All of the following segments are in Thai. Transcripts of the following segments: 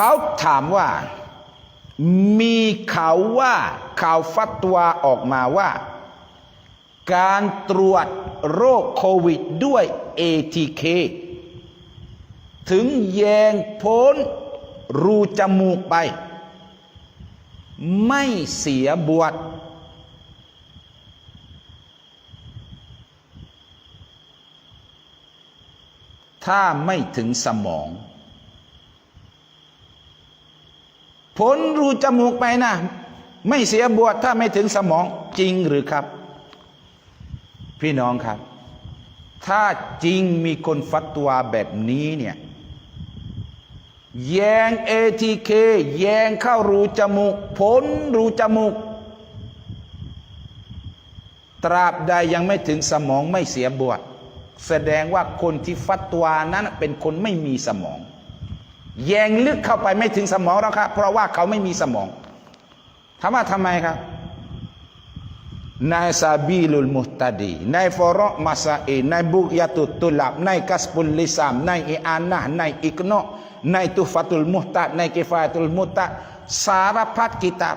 เขาถามว่า มีข่าวว่าข่าวฟัตวาออกมาว่า การตรวจโรคโควิดด้วย ATK ถึงแยงพ้นรูจมูกไป ไม่เสียบวชถ้าไม่ถึงสมอง ผลรูจมูกไปนะ ไม่เสียบวชถ้าไม่ถึงสมองจริงหรือครับ พี่น้องครับ ถ้าจริงมีคนฟัตวาแบบนี้เนี่ยแยงเอทีเคแยงเข้ารูจมูกผลรูจมูก ตราบใดยังไม่ถึงสมองไม่เสียบวชแสดงว่าคนที่ฟัตวานั้นเป็นคนไม่มีสมอง แยงลึกเข้าไปไม่ถึงสมองแล้วครับ เพราะว่าเขาไม่มีสมองถามว่าทำไมครับในซาบีลุลมุตตดี ในฟอรอมาซาเอในบุกยาตุตุลับ ในกัสปุลลิสาม ในอิอานะในอิกโนในตุฟัตุลมุตตะในกิฟาตุลมุตตะสารพัดกิตับ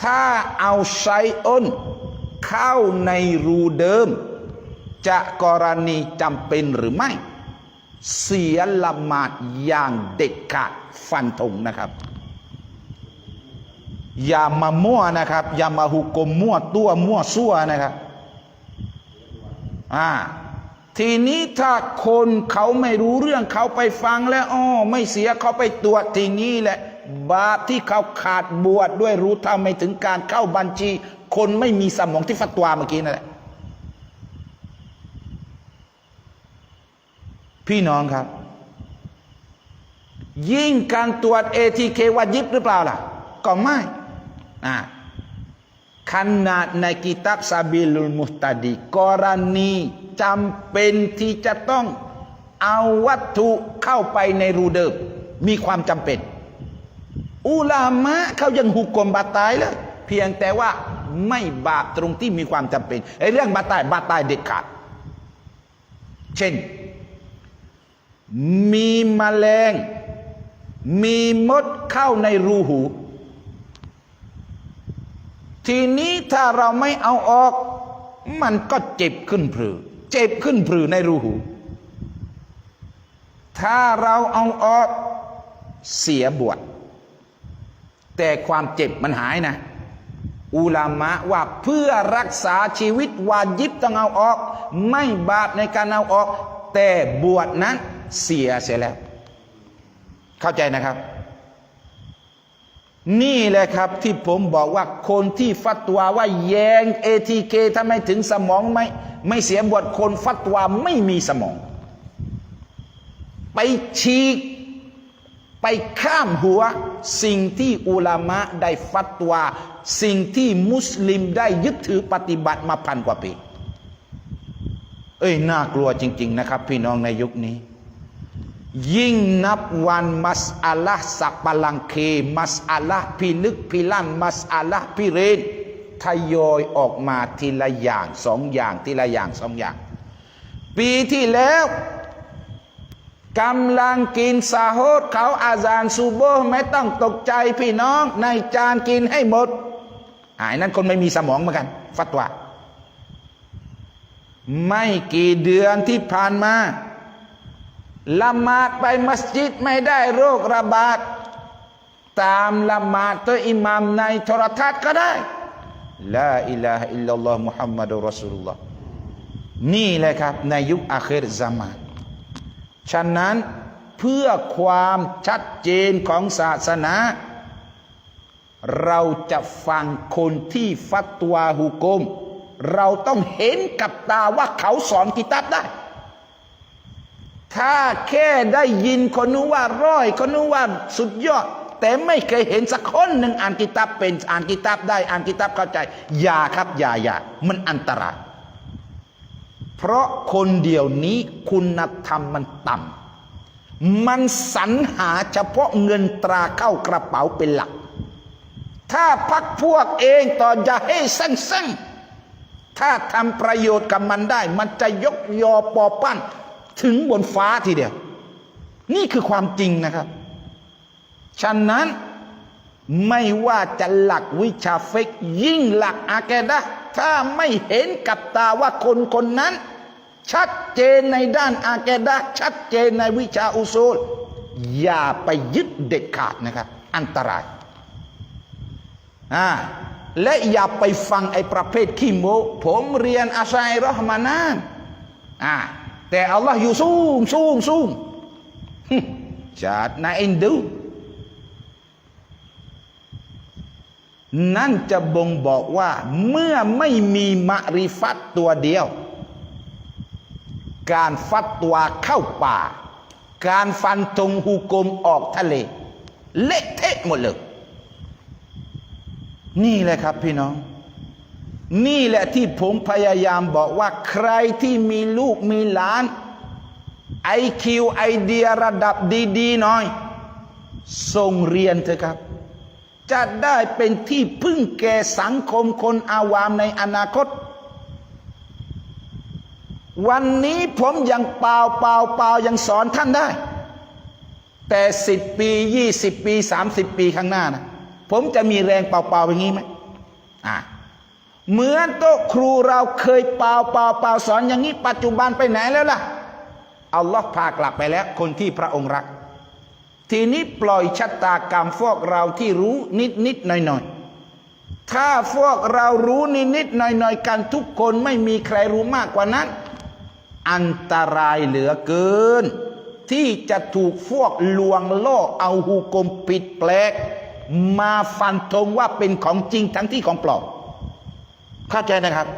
ถ้าเอาไซอ้นเข้าในรูเดิม จะกรณีจำเป็นหรือไม่ เสียละหมาดอย่างเด็ดขาดฟันธงนะครับ อย่ามามั่วนะครับ อย่ามาหุกกลมมั่วตัวมั่วซั่วนะครับอ่าทีนี้ถ้าคนเขาไม่รู้เรื่องเขาไปฟังแล้วอ๋อไม่เสียเขาไปตรวจทีนี้แหละ บาปที่เขาขาดบวชด้วยรู้เท่าไม่ถึงการเข้าบัญชี คนไม่มีสมองที่ฟัตวาเมื่อกี้นั่นแหละ พี่น้องครับ ยิ่งการตรวจ ATK ว่ายิบหรือเปล่าล่ะ ก็ไม่อ่าขนาดในกิตับซาบิลุลมุตตดีกรณีจำเป็นที่จะต้องเอาวัตถุเข้าไปในรูเดิมมีความจำเป็น อุลามะเขายังหุกกลมบาตายเลยเพียงแต่ว่าไม่บาปตรงที่มีความจำเป็นไอ้เรื่องบาตายบาตายเด็ดขาด เช่น มีมแมลง มีมดเข้าในรูหู ทีนี้ถ้าเราไม่เอาออก มันก็เจ็บขึ้นพรือเจ็บขึ้นพรือในรูหู ถ้าเราเอาออกเสียบวชแต่ความเจ็บมันหายนะ อุลามะว่าเพื่อรักษาชีวิตวาญิบต้องเอาออก ไม่บาปในการเอาออก แต่บวชนั้น เสียเสียแล้ว เข้าใจนะครับ นี่แหละครับที่ผมบอกว่าคนที่ฟัตวาว่าแยงเอทีเคถ้าไม่ถึงสมองไม่ไม่เสียบวชคนฟัตวาไม่มีสมอง ไปฉีกไปข้ามหัวสิ่งที่อุลามะได้ฟัตวา สิ่งที่มุสลิมได้ยึดถือปฏิบัติมาพันกว่าปี เอ้ยน่ากลัวจริง ๆ นะครับ พี่น้องในยุคนี้ ยิ่งนับวันมัสอาละสักปลังเค มัสอาละพิลึกพิลั่น มัสอาละพิเรนทยอยออกมาทีละอย่างสองอย่างทีละอย่างสองอย่าง ปีที่แล้วกำลังกินสาโฮดเขาอาจารย์ซูโบไม่ต้องตกใจพี่น้องในจานกินให้หมดอายนั้นคนไม่มีสมองเหมือนกัน ฟัตวาไม่กี่เดือนที่ผ่านมา ละหมาดไปมัสยิดไม่ได้โรคระบาด ตามละหมาดตัวอิหมามในโทรทัศน์ก็ได้ลาอิลาฮะอิลลัลลอฮ์มุฮัมมัดุรอสุลลอฮ์นี่แหละครับในยุคอาคิรซามานฉะนั้นเพื่อความชัดเจนของศาสนา เราจะฟังคนที่ฟัตวาหุกม เราต้องเห็นกับตาว่าเขาสอนกิตับได้ ถ้าแค่ได้ยินคนนู้นว่าร้อยคนนู้นว่าสุดยอด แต่ไม่เคยเห็นสักคนหนึ่งอ่านกิตับเป็นอ่านกิตับได้อ่านกิตับเข้าใจ อย่าครับอย่าอย่ามันอันตราย เพราะคนเดียวนี้คุณธรรมมันต่ำมันสรรหาเฉพาะเงินตราเข้ากระเป๋าเป็นหลัก ถ้าพักพวกเองต่อจะให้สั้นๆถ้าทำประโยชน์กับมันได้ มันจะยกยอปอปั้น ถึงบนฟ้าทีเดียว นี่คือความจริงนะครับ ฉะนั้นไม่ว่าจะหลักวิชาเฟกยิ่งหลักอาแกดะถ้าไม่เห็นกับตาว่าคนคนนั้น ชัดเจนในด้านอาแกดะชัดเจนในวิชาอุซูล อย่าไปยึดเด็ดขาดนะครับ อันตรายอ่าและอย่าไปฟังไอ้ประเภทขี้โมผมเรียนอาชัยรอห์มานานอ่า แต่อัลลอฮ์อยู่สูงสูงสูงจัดนาอินดู นั่นจะบ่งบอกว่า เมื่อไม่มีมะริฟัตตัวเดียว การฟัดตัวเข้าป่า การฟันธงหุกมออกทะเล เละเทะหมดเลย นี่แหละครับพี่น้อง นี่แหละที่ผมพยายามบอกว่าใครที่มีลูกมีหลานไอคิวไอเดียระดับดีๆหน่อย ส่งเรียนเถอะครับ จะได้เป็นที่พึ่งแก่สังคมคนอาวามในอนาคต วันนี้ผมยังเปล่าเปล่าเปล่ายังสอนท่านได้ แต่สิบปียี่สิบปีสามสิบปีข้างหน้านะผมจะมีแรงเปล่าเปล่าอย่างนี้ไหมอ่า เหมือนโต๊ะครูเราเคยเปล่าเปล่าเปล่าสอนอย่างนี้ปัจจุบันไปไหนแล้วล่ะอัลลอฮ์พากลับไปแล้ว คนที่พระองค์รัก ทีนี้ปล่อยชะตากรรมพวกเราที่รู้นิดนิดหน่อยหน่อยถ้าพวกเรารู้นิดนิดหน่อยหน่อยกันทุกคนไม่มีใครรู้มากกว่านั้น อันตรายเหลือเกิน ที่จะถูกพวกลวงล่อเอาหูกลมปิดแปลก มาฟันธงว่าเป็นของจริงทั้งที่ของปลอม เข้าใจนะครับ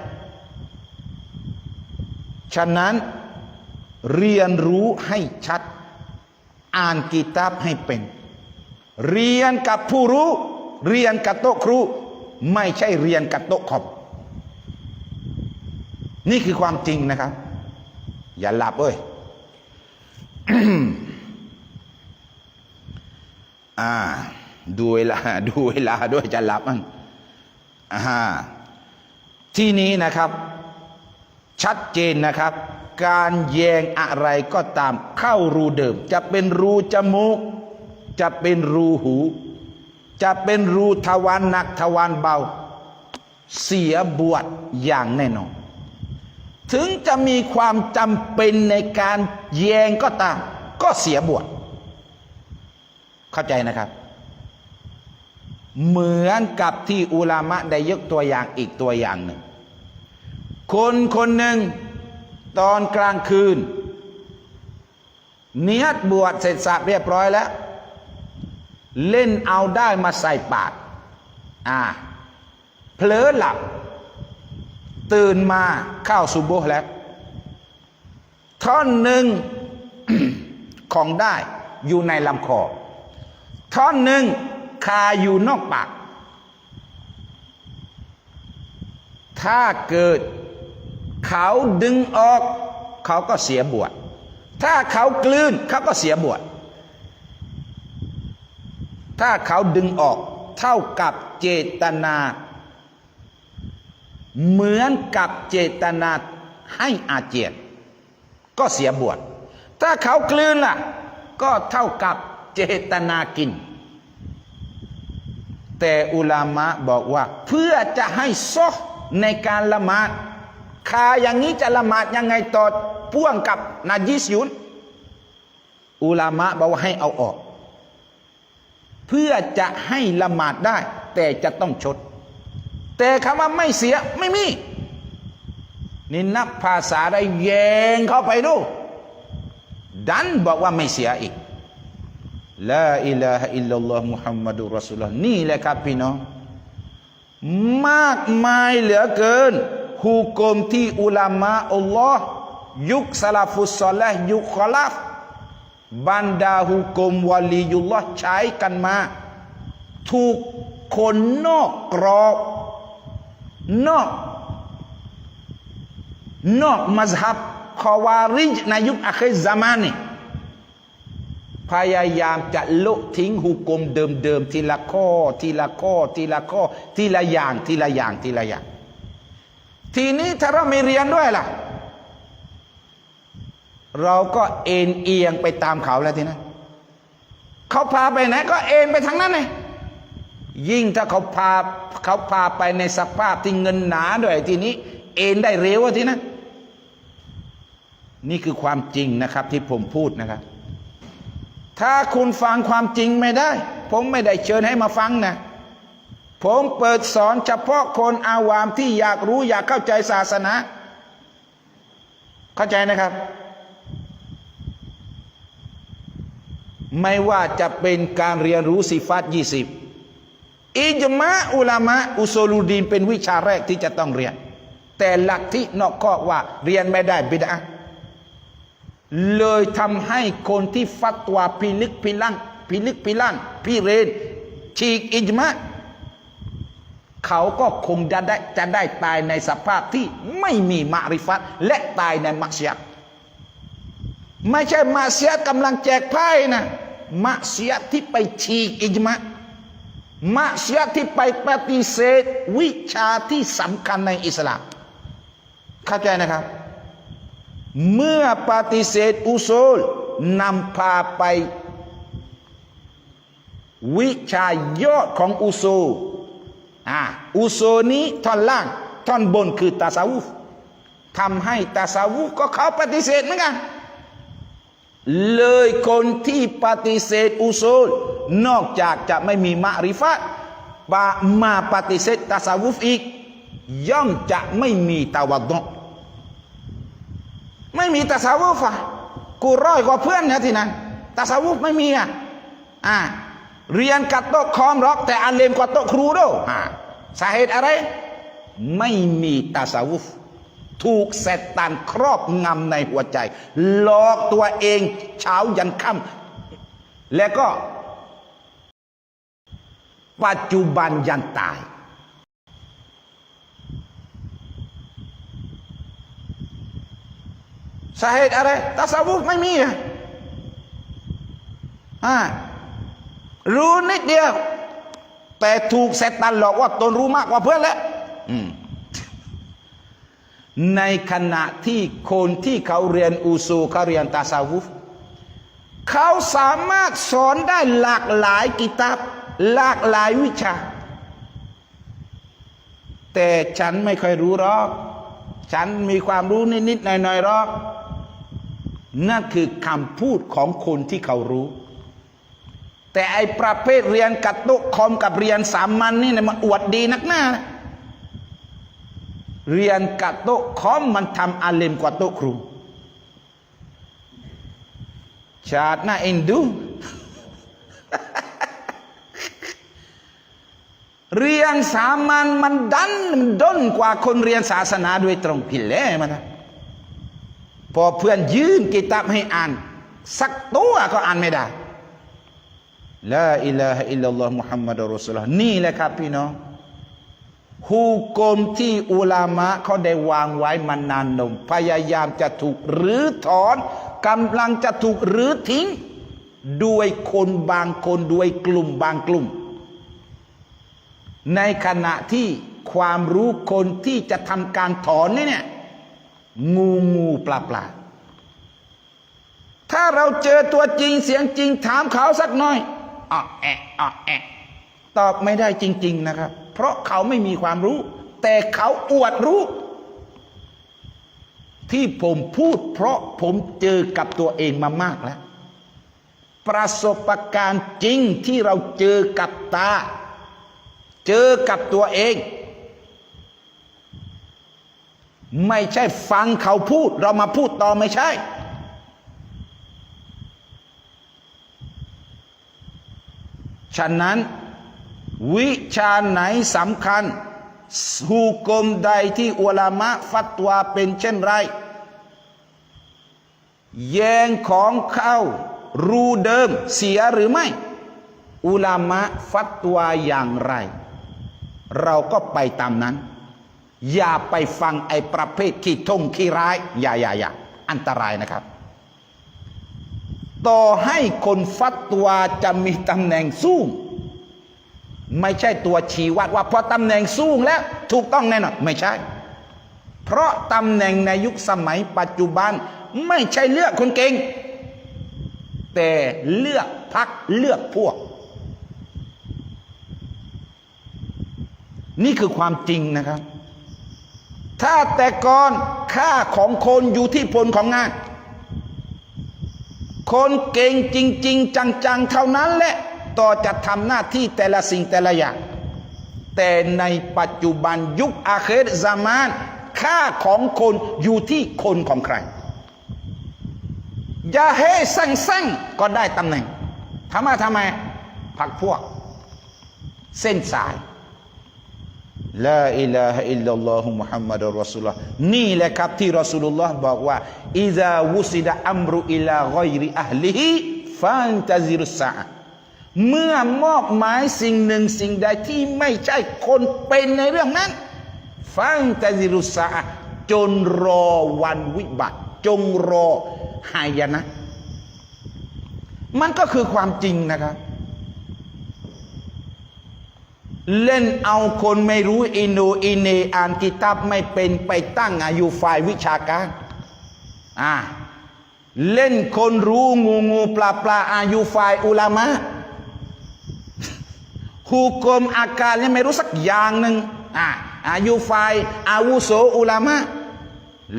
ฉะนั้นเรียนรู้ให้ชัด อ่านกีตาบให้เป็น เรียนกับผู้รู้ เรียนกับโต๊ะครู ไม่ใช่เรียนกับโต๊ะคอมนี่คือความจริงนะครับ อย่าหลับเอ้ยอ่า ดูเวลา ดูเวลาด้วยจะหลับมั้งอ่า ที่นี้นะครับ ชัดเจนนะครับ การแยงอะไรก็ตามเข้ารูเดิม จะเป็นรูจมูก จะเป็นรูหู จะเป็นรูทวารหนักทวารเบา เสียบวชอย่างแน่นอนถึงจะมีความจำเป็นในการแยงก็ตาม ก็เสียบวชเข้าใจนะครับ เหมือนกับที่อุลามะได้ยกตัวอย่างอีกตัวอย่างหนึ่ง คนคนหนึ่งตอนกลางคืน เนียดบวชเสร็จสับเรียบร้อยแล้ว เล่นเอาได้มาใส่ปากอ่าเผลอหลับ ตื่นมาเข้าสุโบแล้ว ท่อนหนึ่งของได้อยู่ในลำคอ ท่อนหนึ่ง คาอยู่นอกปาก ถ้าเกิดเขาดึงออก เขาก็เสียบวช ถ้าเขากลืนเขาก็เสียบวช ถ้าเขาดึงออกเท่ากับเจตนา เหมือนกับเจตนาให้อาเจียนก็เสียบวช ถ้าเขากลืนล่ะ ก็เท่ากับเจตนากิน แต่อุลามะบอกว่า เพื่อจะให้ซอในการละหมาดคาอย่างนี้จะละหมาดยังไงต่อพ่วงกับนาจิสยุนอุลามะบอกว่าให้เอาออก เพื่อจะให้ละหมาดได้ แต่จะต้องชด แต่คำว่าไม่เสียไม่มีนี่นับภาษาได้แยงเข้าไปดู ดันบอกว่าไม่เสียอีก ลาอิลาฮะอิลลัลลอฮ์มุฮัมมัดุรอสุลลอฮ์นี่แหละครับพี่น้อง มากมายเหลือเกินหุกมที่อุลามะอัลลอฮ์ยุคสลาฟุสซอลและยุคคอลัฟบรรดาหุกมวะลียุลลอฮ์ใช้กันมา ถูกคนนอกกรอบ นอก นอกมัซฮับคอวาริจในยุคอาคิซามานนี่ พยายามจะละทิ้งหุกมเดิมๆทีละข้อ ทีละข้อ ทีละข้อ ทีละอย่าง ทีละอย่าง ทีละอย่าง ทีนี้ถ้าเราไม่เรียนด้วยล่ะ เราก็เอ็นเอียงไปตามเขาแล้วทีนั้นเขาพาไปไหนก็เอ็นไปทางนั้นเลยยิ่งถ้าเขาพาเขาพาไปในสภาพที่เงินหนาด้วยทีนี้ เอ็นได้เร็วทีนั้นนี่คือความจริงนะครับที่ผมพูดนะครับ ถ้าคุณฟังความจริงไม่ได้ ผมไม่ได้เชิญให้มาฟังนะ ผมเปิดสอนเฉพาะคนอาวามที่อยากรู้อยากเข้าใจศาสนา เข้าใจนะครับ ไม่ว่าจะเป็นการเรียนรู้สิฟัตยี่สิบอิจมะอุลามะอุโซลูดีนเป็นวิชาแรกที่จะต้องเรียน แต่หลักที่นอกข้อว่าเรียนไม่ได้บิดา เลยทำให้คนที่ฟัตวาพิลึกพิลั่นพิลึกพิลั่นพิเรนฉีกอิจมะเขาก็คงจะได้จะได้ตายในสภาพที่ไม่มีมาริฟัตและตายในมักเสียไม่ใช่มาเสียกำลังแจกไพ่นะมาเสียที่ไปฉีกอิจมะมาเสียที่ไปปฏิเสธวิชาที่สำคัญในอิสลามเข้าใจนะครับ เมื่อปฏิเสธอุโซลนำพาไป วิชายอดของอุโซลอ่าอุโซนี้ท่อนล่าง ท่อนบนคือตาสาวุฟทำให้ตาสาวุฟก็เขาปฏิเสธเหมือนกัน เลยคนที่ปฏิเสธอุโซลนอกจากจะไม่มีมะริฟะปามาปฏิเสธตาสาวุฟอีก ย่อมจะไม่มีตาวัดด ไม่มีตาสาวุฟอะกูร้อยกว่าเพื่อนนะที่นั้นตาสาวุฟไม่มีอะอ่าเรียนกับโต๊ะคอมหรอก แต่อันเลมกว่าโต๊ะครูด้วยอ่าสาเหตุอะไร ไม่มีตาสาวุฟถูกเซตันครอบงำในหัวใจ หลอกตัวเองเช้ายันค่ำและก็ ปัจจุบันยันตาย สาเหตุอะไรตาสาวุไม่มีอะอ่ารู้นิดเดียว แต่ถูกเซตันหลอกว่าตนรู้มากกว่าเพื่อนแล้วในขณะที่คนที่เขาเรียนอูซูเขาเรียนตาซาวุฟเขาสามารถสอนได้หลากหลายกิตาบหลากหลายวิชา แต่ฉันไม่ค่อยรู้หรอก ฉันมีความรู้นิดๆหน่อยๆหรอก นั่นคือคำพูดของคนที่เขารู้ แต่ไอประเภทเรียนกัดโต๊ะคอมกับเรียนสามัญนนี่นะมันอวดดีนักหน้านะเรียนกัดโต๊ะคอมมันทำอาเลมกว่าโตครูชาติน่าเอ็นดูเรียนสามัญมันดันมันด้นกว่าคนเรียนศาสนาโดยตรงผิดแล้วมันนะ พอเพื่อนยื่นกิตับให้อ่าน สักตัวก็อ่านไม่ได้ลาอิลาฮะอิลลัลลอฮ์มุฮัมมัดอัลรอสุลนี่แหละครับพี่น้องฮุกมที่อุลามะเขาได้วางไว้มานานนมพยายามจะถูกรื้อถอนกำลังจะถูกรื้อทิ้ง ด้วยคนบางคนด้วยกลุ่มบางกลุ่ม ในขณะที่ความรู้คนที่จะทำการถอนนี่เนี่ย งูงูปลาปลาถ้าเราเจอตัวจริงเสียงจริงถามเขาสักหน่อยอะแอะอะแอะตอบไม่ได้จริง ๆนะครับ เพราะเขาไม่มีความรู้ แต่เขาอวดรู้ ที่ผมพูด เพราะผมเจอกับตัวเองมามากแล้ว ประสบการณ์จริงที่เราเจอกับตา เจอกับตัวเอง ไม่ใช่ฟังเขาพูด เรามาพูดต่อไม่ใช่ ฉะนั้น วิชาไหนสำคัญหูกมใดที่อุลามะฟัตวาเป็นเช่นไร แยงของเขารูเดิมเสียหรือไม่ อุลามะฟัตวาอย่างไร เราก็ไปตามนั้น อย่าไปฟังไอ้ประเภทขี้ทงขี้ร้าย อย่าอย่าอย่าอันตรายนะครับ ต่อให้คนฟัตวาจะมีตำแหน่งสูงไม่ใช่ตัวชี้วัดว่าพอตำแหน่งสูงแล้วถูกต้องแน่นอนไม่ใช่ เพราะตำแหน่งในยุคสมัยปัจจุบัน ไม่ใช่เลือกคนเก่ง แต่เลือกพักเลือกพวก นี่คือความจริงนะครับ ถ้าแต่ก่อนค่าของคนอยู่ที่ผลของงาน คนเก่งจริง ๆ จังๆ เท่านั้นแหละ ต่อจะทำหน้าที่แต่ละสิ่งแต่ละอย่าง แต่ในปัจจุบันยุคอาเครซามาน ค่าของคนอยู่ที่คนของใครอย่าให้สั่งๆก็ได้ตำแหน่งทำไมทำไมพักพวก เส้นสาย ลาอิลาฮะอิลลัลลอฮุมุฮัมมัดรอสุลลอฮ์นี่แหละครับที่รอสุลลอฮ์บอกว่าอิซาวุสิดะอัมรุอิลาไกริอัลลิฮิฟันตาซิรุสะเมื่อมอบหมายสิ่งหนึ่งสิ่งใดที่ไม่ใช่คนเป็นในเรื่องนั้น ฟังตาซิรุสะจนรอวันวิบัติ จงรอหายนะ มันก็คือความจริงนะครับ เล่นเอาคนไม่รู้อินโนอินเนอ่านกิตับไม่เป็นไปตั้งอายุฝ่ายวิชาการอ่าเล่นคนรู้งูงูปลาปลาอายุฝ่ายอุลามะหุกมอาการยังไม่รู้สักอย่างหนึ่งอ่าอายุฝ่ายอาวุโสอุลามะ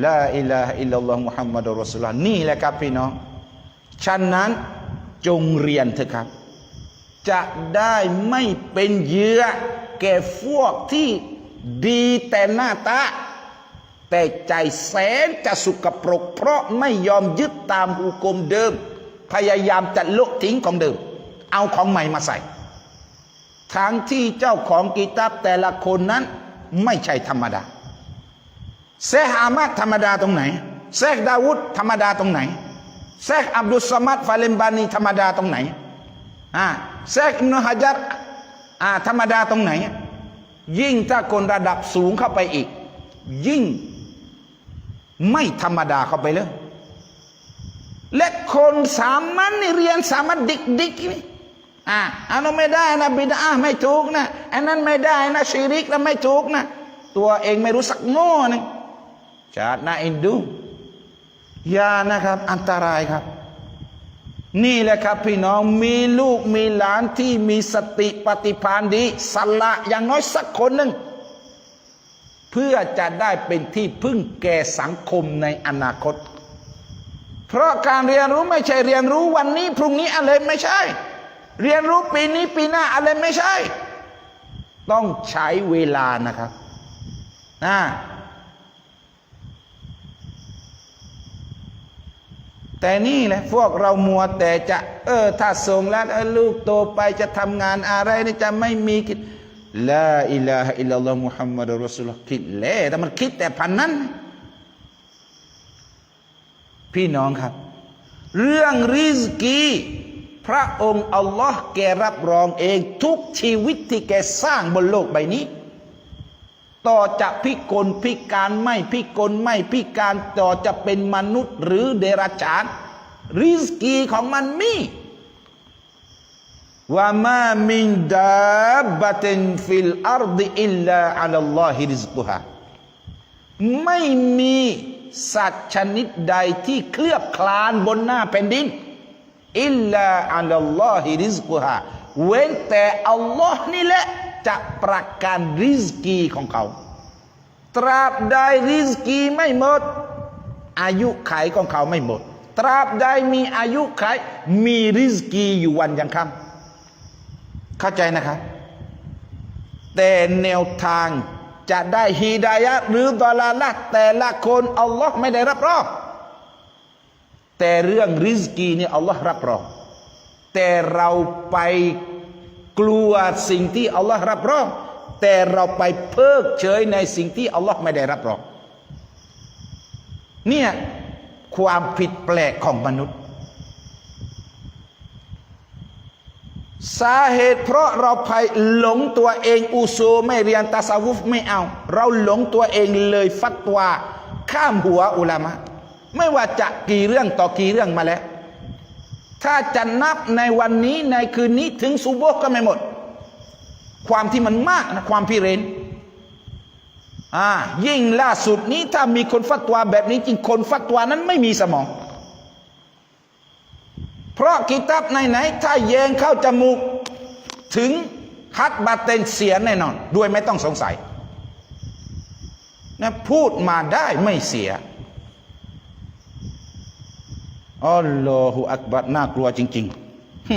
ลาอิลาฮะอิลลัลลอฮ์มุฮัมมัดรอสุลลอฮ์นี่แหละครับพี่น้องฉะนั้นจงเรียนเถอะครับ จะได้ไม่เป็นเหยื่อแก่พวกที่ดีแต่หน้าตา แต่ใจแสนจะสุกปรก เพราะไม่ยอมยึดตามหุกมเดิม พยายามจะละทิ้งของเดิม เอาของใหม่มาใส่ ทั้งที่เจ้าของกีตาบแต่ละคนนั้นไม่ใช่ธรรมดาเซฮอามัดธรรมดาตรงไหนเซกดาวุฒธรรมดาตรงไหนเซกอับดุลสมัดฟาเลมบานีธรรมดาตรงไหน อ่าเซกอิบนุฮะจัดอ่าธรรมดาตรงไหน ยิ่งถ้าคนระดับสูงเข้าไปอีก ยิ่งไม่ธรรมดาเข้าไปเลยและคนสามัญนี่เรียนสามัญดิกดิกนี่อ่าอันนั้นไม่ได้นะบิดาไม่ถูกนะอันนั้นไม่ได้นะชีริกแล้วไม่ถูกนะ ตัวเองไม่รู้สักโง่นึงชาตินาอ็นดูยานะครับ อันตรายครับ นี่แหละครับพี่น้องมีลูกมีหลานที่มีสติปฏิภาณดีสละอย่างน้อยสักคนหนึ่ง เพื่อจะได้เป็นที่พึ่งแก่สังคมในอนาคต เพราะการเรียนรู้ไม่ใช่เรียนรู้วันนี้ พรุ่งนี้อะไรไม่ใช่ เรียนรู้ปีนี้ปีหน้าอะไรไม่ใช่ ต้องใช้เวลานะครับนะ แต่นี่แหละพวกเรามัวแต่จะ เออ ถ้าส่งแล้วลูกโตไปจะทำงานอะไรนี่จะไม่มีคิดลาอิลาฮอิลลัลลอฮ์มุฮัมมัดรอสุลคิดแล้วแต่มันคิดแต่พันนั้น พี่น้องครับ เรื่องริสกีพระองค์อัลลอฮ์แกรับรองเองทุกชีวิตที่แกสร้างบนโลกใบนี้ ต่อจะพิกลพิการไม่พิกลไม่พิการต่อจะเป็นมนุษย์หรือเดรัจฉาน ริสกีของมันมีว่ามามินดาบะตินฟิลอาร์ดอิลลาอัลลอฮิริสกุฮาไม่มีสัตว์ชนิดใดที่เคลือบคลานบนหน้าแผ่นดิน อิลลาอัลลอฮิริสกุฮาเว้นแต่อัลลอฮ์นี่แหละ จะประกันริสกีของเขา ตราบใดริสกีไม่หมด อายุไขของเขาไม่หมด ตราบใดมีอายุไขมีริสกีอยู่วันยังค่ำเข้าใจนะครับ แต่แนวทางจะได้ฮีดายะห์หรือดอลาละแต่ละคนอัลลอฮ์ไม่ได้รับรองแต่เรื่องริสกีนี่อัลลอฮ์รับรองแต่เราไป กลัวสิ่งที่อัลลอฮ์รับรอง แต่เราไปเพิกเฉยในสิ่งที่อัลลอฮ์ไม่ได้รับรอง เนี่ยความผิดแปลกของมนุษย์ สาเหตุเพราะเราไปหลงตัวเองอุโซไม่เรียนตาสาวุฟไม่เอา เราหลงตัวเองเลยฟัตวาข้ามหัวอุลามะ ไม่ว่าจะกี่เรื่องต่อกี่เรื่องมาแล้ว ถ้าจะนับในวันนี้ในคืนนี้ถึงซูโบก็ไม่หมด ความที่มันมากนะความพิเรนอ่ายิ่งล่าสุดนี้ถ้ามีคนฟัตวาแบบนี้จริงคนฟัตวานั้นไม่มีสมอง เพราะกิตับไหนๆถ้าแยงเข้าจมูกถึงฮัดบาเตนเสียแน่นอน ด้วยไม่ต้องสงสัยนะพูดมาได้ไม่เสีย อัลลอฮฺอักบัดน่ากลัวจริงๆฮึ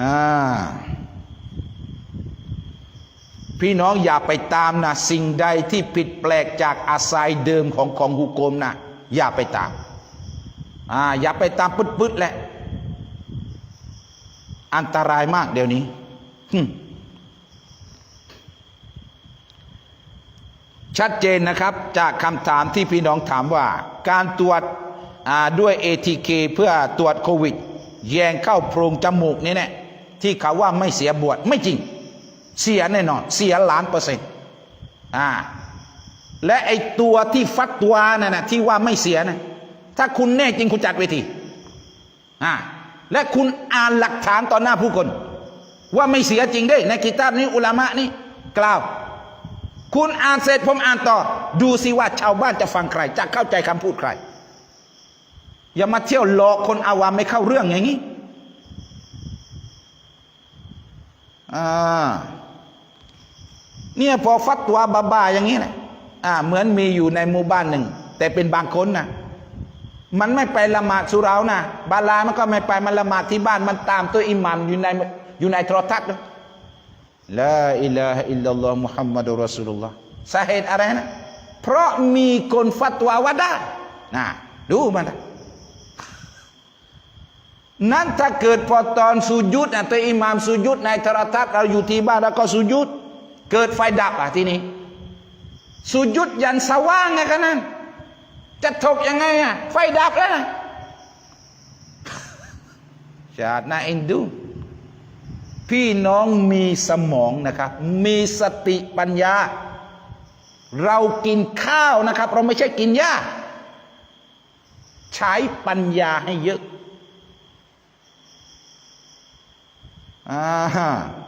อ่าพี่น้องอย่าไปตามนะสิ่งใดที่ผิดแปลกจากอาศัยเดิมของของฮุกมนะอย่าไปตามอ่าอย่าไปตามปึ๊ดๆแหละ อันตรายมากเดี๋ยวนี้หึชัดเจนนะครับจากคำถามที่พี่น้องถามว่า การตรวจ ด้วย ATK เพื่อตรวจโควิด แยงเข้าโพรงจมูกนี่แน่ที่เขาว่าไม่เสียบวชไม่จริง เสียแน่นอน เสียล้านเปอร์เซ็นต์อ่าและไอตัวที่ฟัดตัวนั่นนะที่ว่าไม่เสียนะถ้าคุณแน่จริงคุณจัดเวทีอ่าและคุณอ่านหลักฐานต่อหน้าผู้คน ว่าไม่เสียจริงได้ ในกิตาบนี้อุลามะนี่กล่าว คุณอ่านเสร็จผมอ่านต่อ ดูสิว่าชาวบ้านจะฟังใคร จะเข้าใจคำพูดใคร อย่ามาเที่ยวหลอกคนอาวามไม่เข้าเรื่องอย่างนี้อ่าเนี่ยพอฟัดตัวบ้าอย่างนี้นะอ่าเหมือนมีอยู่ในหมู่บ้านหนึ่ง แต่เป็นบางคนนะมันไม่ไปละหมาดสุเหรานะบาลามันก็ไม่ไปมันละหมาดที่บ้านมันตามตัวอิหมัมอยู่ในอยู่ในโทรทัศน์นะลาอิลาฮะอิลลัลลอฮ์มุฮัมมัดุลรอสูลุลลอฮ์สาเหตุอะไรนะ เพราะมีคนฟัดตัวว่าได้นะดูมันนะ นั้นถ้าเกิดพอตอนสุยุดนะตัวอิหมามสุยุดในโทรทัศน์เราอยู่ที่บ้านแล้วก็สุยุดเกิดไฟดับอะทีนี้สุยุดยันสว่างไงกันนั้นจะถกยังไงอะไฟดับแล้วนะชาตินาเอ็นดู พี่น้องมีสมองนะครับ มีสติปัญญา เรากินข้าวนะครับ เราไม่ใช่กินหญ้า ใช้ปัญญาให้เยอะ อ่า